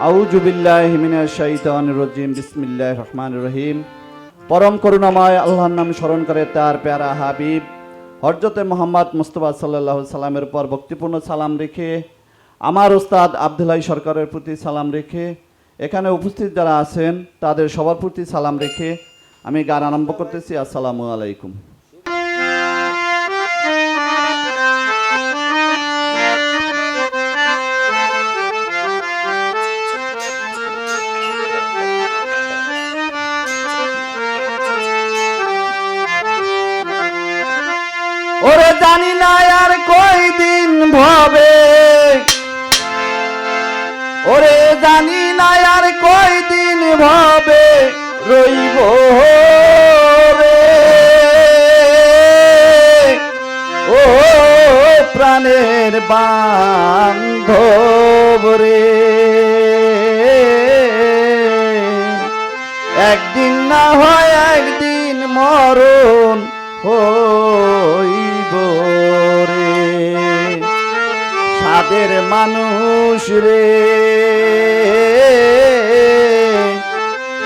আউজুবিল্লাহ হিমিনা শাইতান রজিম বিসমিল্লাহ রহমান রহিম। পরম করুণাময় আল্লাহর নাম স্মরণ করে তার প্যারা হাবিব হরজতে মোহাম্মদ মুস্তফা সাল্লাহ সাল্লামের উপর ভক্তিপূর্ণ সালাম রেখে, আমার ওস্তাদ আবদুল্লাহ সরকারের প্রতি সালাম রেখে, এখানে উপস্থিত যারা আছেন, তাদের সবার প্রতি সালাম রেখে আমি গান আরম্ভ করতেছি। আসসালামু আলাইকুম। জানি না আর কই দিন ভবে। ওরে জানি না আর কই দিন ভবে রইব রে। ও প্রাণের বান্ধব রে। একদিন না হয় একদিন মরণ হইব সাদের মানুষ রে।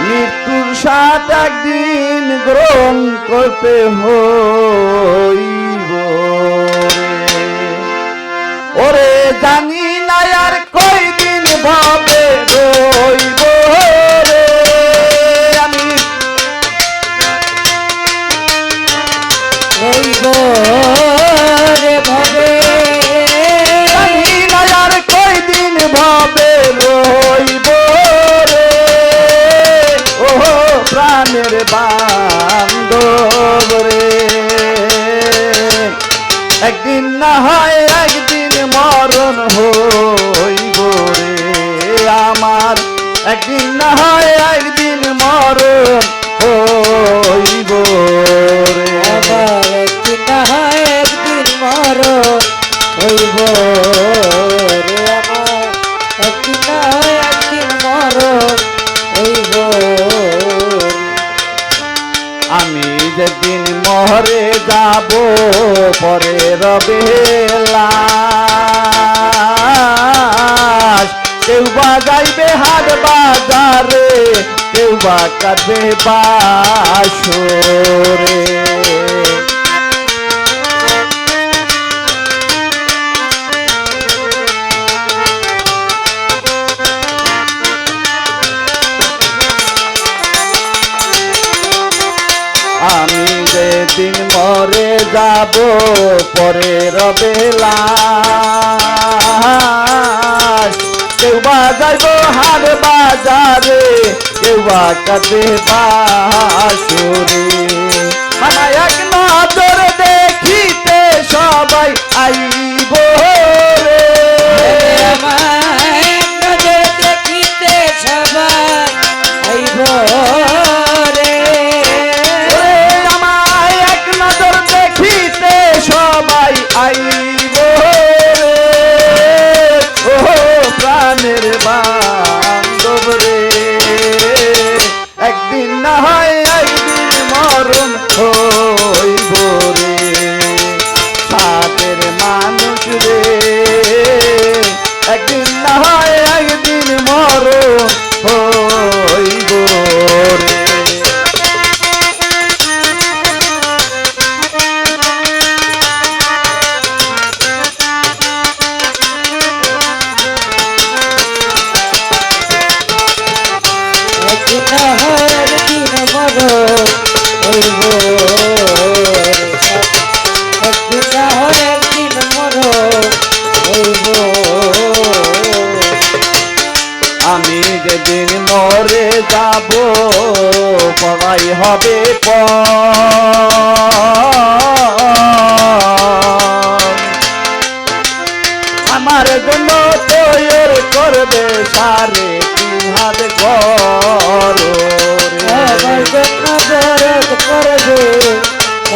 মৃত্যুর সাত একদিন গ্রহণ করতে হইব ওরে জানি না আর কয়দিন ভাবে যেদিন মহরে যাব, পরে রবে লাশ। কেউ বা যাইবে হাট বাজারে, কেউ বা কাটবে বাসরে যেদিন মরে যাব পরে রবেলা কেউ বা যাইব হাট বাজারে কেউ বা কাটে বাসরে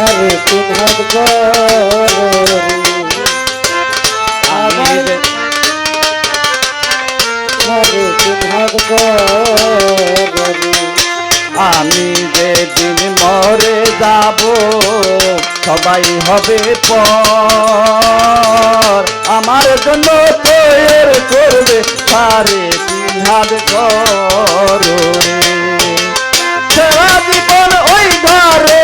আরে তিন হাত করবে আমি যে- আরে তিন হাত করবে আমি যেদিন মরে যাব, সবাই হবে পর। আমার জন্য তৈর করবে সারে হাত করো। সারা জীবন ওই ঘরে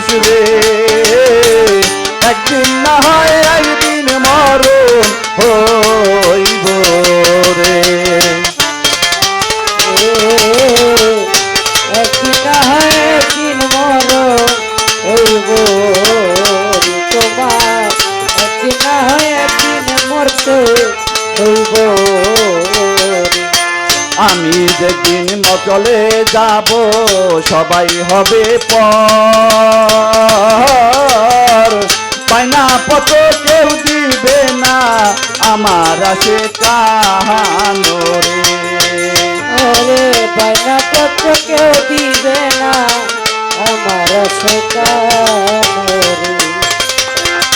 রে একদিন না হয় একদিন মরণ হইব রে। একদিন না হয় একদিন মরণ হইব তোমার একদিন না হয় একদিন মরতে হইব আমি যেদিন চলে যাব, সবাই হবে পর। পায়না পত কেউ দিবে না, আমার আসে কাহানো রে ওরে বাইনা পত্র কেউ দিবে না, আমার সেকানোরে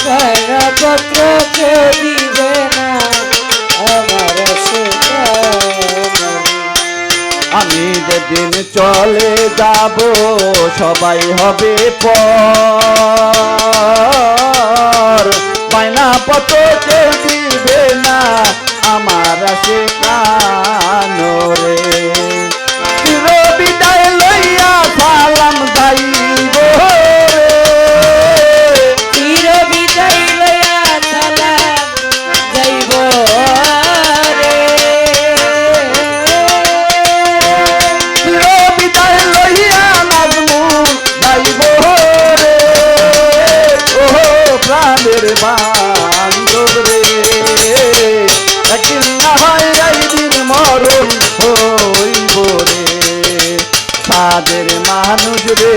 বাইনা পত্র যাব সবাই হবে পর। পায়না পত কেউ দিবে না আমার আসে কানো তাদের মানুষ রে।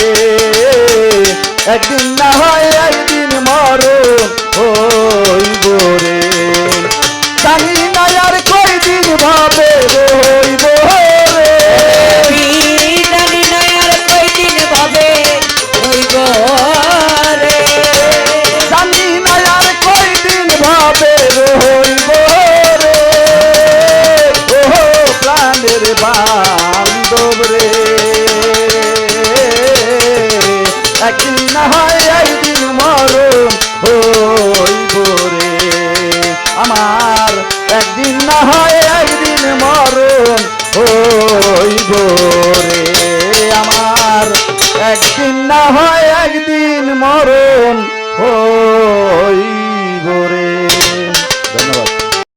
একদিন না হয় একদিন মরণ হইব রে। জানি আর কয়দিন ভাবে একদিন না হয় একদিন মরণ হই।